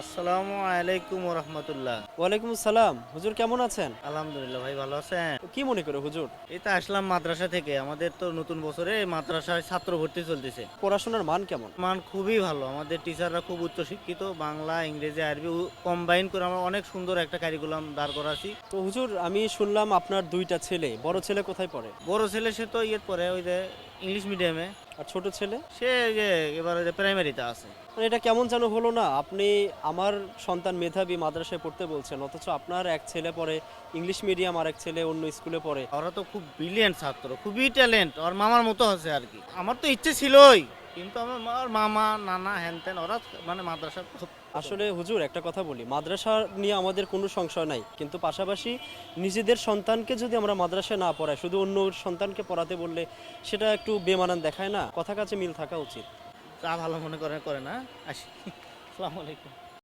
আসসালামু আলাইকুম রহমতুল্লাহ ওয়ালাইকুম আসসালাম। হুজুর কেমন আছেন? আলহামদুলিল্লাহ ভাই ভালো আছেন? কি মনে করে হুজুর? এই তো আসলাম মাদ্রাসা থেকে। আমাদের তো নতুন বছরে মাদ্রাসায় ছাত্র ভর্তি চলতেছে। পড়াশোনার মান কেমন? মান খুবই ভালো। আমাদের টিচাররা খুব উচ্চ শিক্ষিত বাংলা ইংরেজি আরবি কম্বাইন করে আমরা অনেক সুন্দর একটা কারিকুলাম দাঁড় করাছি তো হুজুর আমি শুনলাম আপনার দুইটা ছেলে। বড় ছেলে কোথায় পড়ে? বড় ছেলে সে তো ইয়ে পড়ে ওই যে ইংলিশ মিডিয়ামে আর ছোট ছেলে? সে এবারে যে এবার যে প্রাইমারিতে আছে। মানে এটা কেমন যেন হলো না? আপনি আমার সন্তান মেধাবী মাদ্রাসায় পড়তে বলছেন অথচ আপনার এক ছেলে পড়ে ইংলিশ মিডিয়াম আর এক ছেলে অন্য স্কুলে পড়ে। ওরা তো খুব ব্রিলিয়েন্ট ছাত্র খুবই ট্যালেন্ট ওর মামার মতো আছে আর কি। আমার তো ইচ্ছে ছিলই। কিন্তু আমার মা- মামা নানা হ্যান ত্যান ওরা মানে মাদ্রাসা আসলে হুজুর একটা কথা বলি মাদ্রাসা নিয়ে আমাদের কোনো সংশয় নাই কিন্তু পাশাপাশি নিজেদের সন্তানকে যদি আমরা মাদ্রাসায় না পড়াই শুধু অন্য সন্তানকে পড়াতে বললে সেটা একটু বেমানান দেখায় না? কথা কাছে মিল থাকা উচিত। তা ভালো মনে করে করে না আসি। আসসালামু আলাইকুম।